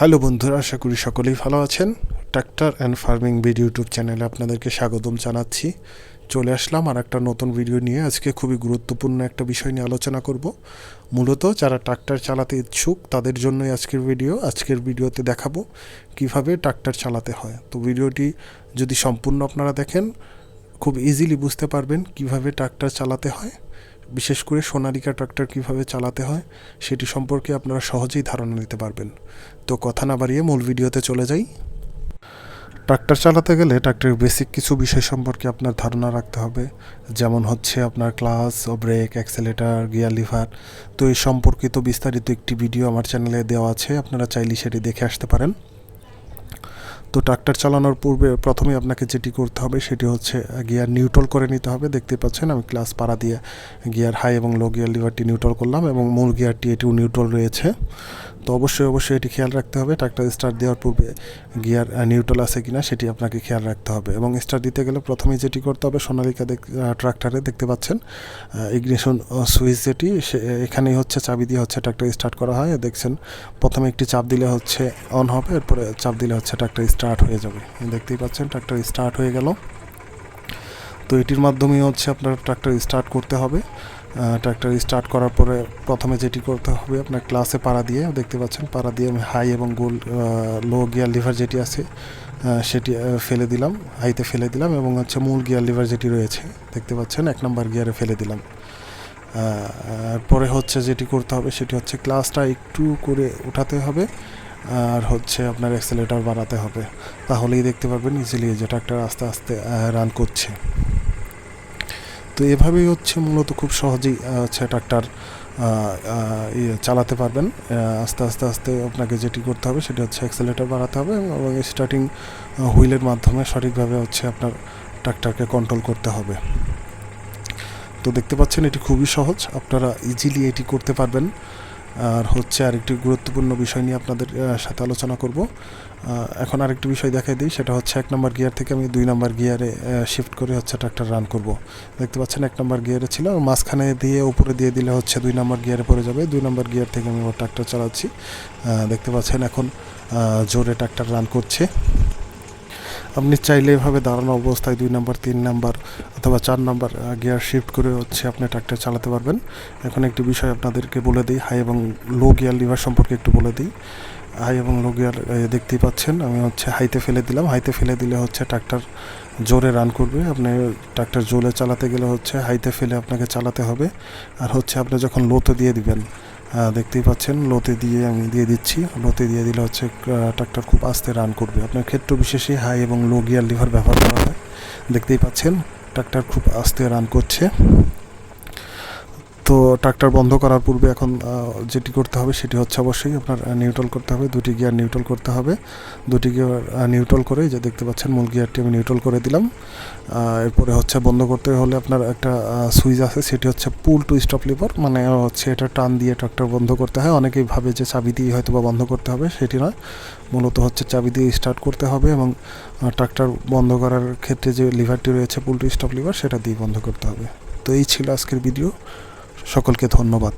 Hello বন্ধুরা, আশা করি সকলেই ভালো আছেন। Tractor and farming video YouTube চ্যানেলে আপনাদেরকে স্বাগতম জানাচ্ছি। চলে আসলাম আর একটা নতুন ভিডিও নিয়ে। আজকে খুবই গুরুত্বপূর্ণ একটা বিষয় নিয়ে আলোচনা করব। মূলত যারা ট্রাক্টর চালাতে ইচ্ছুক, তাদের জন্যই আজকের ভিডিও আজকের ভিডিওতে দেখাবো কীভাবে ট্রাক্টর চালাতে হয়। তো ভিডিওটি যদি সম্পূর্ণ আপনারা দেখেন, খুব ইজিলি বুঝতে পারবেন কীভাবে ট্রাক্টর চালাতে হয়। বিশেষ করে সোনালিকা ট্রাক্টর কীভাবে চালাতে হয়, সেটি সম্পর্কে আপনারা সহজেই ধারণা নিতে পারবেন। তো কথা না বাড়িয়ে মূল ভিডিওতে চলে যাই। ট্রাক্টর চালাতে গেলে ট্রাক্টরের বেসিক কিছু বিষয় সম্পর্কে আপনার ধারণা রাখতে হবে। যেমন হচ্ছে আপনার ক্লাস ও ব্রেক অ্যাক্সেলেটার গিয়ার লিভার তো এই সম্পর্কিত বিস্তারিত একটি ভিডিও আমার চ্যানেলে দেওয়া আছে, আপনারা চাইলে সেটি দেখে আসতে পারেন। তো ট্রাক্টর চালানোর পূর্বে প্রথমে আপনাকে যেটি করতে হবে সেটি হচ্ছে গিয়ার নিউট্রাল করে নিতে হবে। দেখতে পাচ্ছেন আমি ক্লাস পাড়া দিয়ে গিয়ার হাই এবং লো গিয়ার লিভারটি নিউট্রাল করলাম এবং মূল গিয়ারটি এটিও নিউট্রাল রয়েছে। তো অবশ্যই অবশ্যই এটি খেয়াল রাখতে হবে। ট্রাক্টর স্টার্ট দেওয়ার পূর্বে গিয়ার নিউট্রাল আছে কিনা সেটি আপনাকে খেয়াল রাখতে হবে এবং স্টার্ট দিতে গেলে প্রথমেই যেটি করতে হবে, সোনালিকা ট্রাক্টরে দেখতে পাচ্ছেন ইগনিশন সুইচ যেটি, সে, এখানেই হচ্ছে চাবি দিয়ে হচ্ছে ট্রাক্টর স্টার্ট করা হয়। দেখছেন, প্রথমে একটি চাপ দিলে হচ্ছে অন হবে, এরপরে চাপ দিলে হচ্ছে ট্রাক্টর স্টার্ট হয়ে যাবে। দেখতেই পাচ্ছেন, ট্রাক্টর স্টার্ট হয়ে গেল। তো এটির মাধ্যমেই হচ্ছে আপনার ট্রাক্টর স্টার্ট করতে হবে। ট্রাক্টর স্টার্ট করার পরে প্রথমে যেটি করতে হবে, আপনার ক্লাসে পাড়া দিয়ে, দেখতে পাচ্ছেন, পাড়া দিয়ে আমি হাই এবং গোল লো গিয়ার লিভার যেটি আছে সেটি ফেলে দিলাম হাইতে ফেলে দিলাম এবং হচ্ছে মূল গিয়ার লিভার যেটি রয়েছে, দেখতে পাচ্ছেন, এক নম্বর গিয়ারে ফেলে দিলাম। পরে হচ্ছে যেটি করতে হবে, সেটি হচ্ছে ক্লাসটা একটু করে উঠাতে হবে, আর হচ্ছে আপনার অ্যাক্সেলেটার বাড়াতে হবে। তাহলেই দেখতে পারবেন ইজিলি যে ট্রাক্টর আস্তে আস্তে রান করছে। তো এভাবেই হচ্ছে মূলত খুব সহজেই হচ্ছে ট্রাক্টর ইয়ে চালাতে পারবেন। আস্তে আস্তে আস্তে আপনাকে যেটি করতে হবে সেটা হচ্ছে অ্যাক্সেলেটার বাড়াতে হবে এবং স্টার্টিং হুইলের মাধ্যমে সঠিকভাবে হচ্ছে আপনার ট্রাক্টরকে কন্ট্রোল করতে হবে। তো দেখতে পাচ্ছেন এটি খুবই সহজ। আপনারা ইজিলি এটি করতে পারবেন। আর হচ্ছে আরেকটি গুরুত্বপূর্ণ বিষয় নিয়ে আপনাদের সাথে আলোচনা করব। এখন আরেকটি বিষয় দেখাই দিই, সেটা হচ্ছে এক নম্বর গিয়ার থেকে আমি দুই নম্বর গিয়ারে শিফট করে হচ্ছে ট্রাক্টর রান করব। দেখতে পাচ্ছেন এক নম্বর গিয়ারে ছিল মাঝখানে দিয়ে উপরে দিয়ে দিলে হচ্ছে দুই নম্বর গিয়ারে পড়ে যাবে। দুই নম্বর গিয়ার থেকে আমি ওর ট্রাক্টর চালাচ্ছি। দেখতে পাচ্ছেন এখন জোরে ট্রাক্টর রান করছে। আপনি চাইলে এভাবে দাঁড়ানো অবস্থায় দুই নাম্বার, তিন নাম্বার অথবা চার নাম্বার গিয়ার শিফট করে হচ্ছে আপনি ট্রাক্টর চালাতে পারবেন। এখন একটি বিষয় আপনাদেরকে বলে দিই হাই এবং লো গিয়ার লিভার সম্পর্কে একটু বলে দিই। হাই এবং লো গিয়ার দেখতেই পাচ্ছেন, আমি হচ্ছে হাইতে ফেলে দিলাম। হাইতে ফেলে দিলে হচ্ছে ট্রাক্টর জোরে রান করবে। আপনি ট্রাক্টর জোরে চালাতে গেলে হচ্ছে হাইতে ফেলে আপনাকে চালাতে হবে। আর হচ্ছে আপনি যখন লোতে দিয়ে দিবেন দেখতেই পাচ্ছেন, লোতে দিয়ে আমি দিয়ে দিচ্ছি। লোতে দিয়ে দিলে হচ্ছে ট্রাক্টর খুব আস্তে রান করবে। আপনার ক্ষেত্র বিশেষে হাই এবং লো গিয়ার লিভার ব্যবহার করা হয়। দেখতেই পাচ্ছেন, ট্রাক্টর খুব আস্তে রান করছে। তো ট্রাক্টর বন্ধ করার পূর্বে এখন যেটি করতে হবে সেটি হচ্ছে অবশ্যই আপনার নিউট্রাল করতে হবে। দুটি গিয়ার নিউট্রাল করতে হবে। দুটি গিয়ার নিউট্রাল করে যে দেখতে পাচ্ছেন মূল গিয়ারটি আমি নিউট্রাল করে দিলাম। এরপরে হচ্ছে বন্ধ করতে হলে আপনার একটা সুইচ আছে, সেটি হচ্ছে পুল টু স্টপ লিভার মানে হচ্ছে এটা টান দিয়ে ট্রাক্টর বন্ধ করতে হয়। অনেকেই ভাবে যে চাবি দিয়ে হয়তো বা বন্ধ করতে হবে, সেটি নয়। মূলত হচ্ছে চাবি দিয়ে স্টার্ট করতে হবে এবং ট্রাক্টর বন্ধ করার ক্ষেত্রে যে লিভারটি রয়েছে পুল টু স্টপ লিভার সেটা দিয়ে বন্ধ করতে হবে। তো এই ছিল আজকের ভিডিও সকলকে ধন্যবাদ।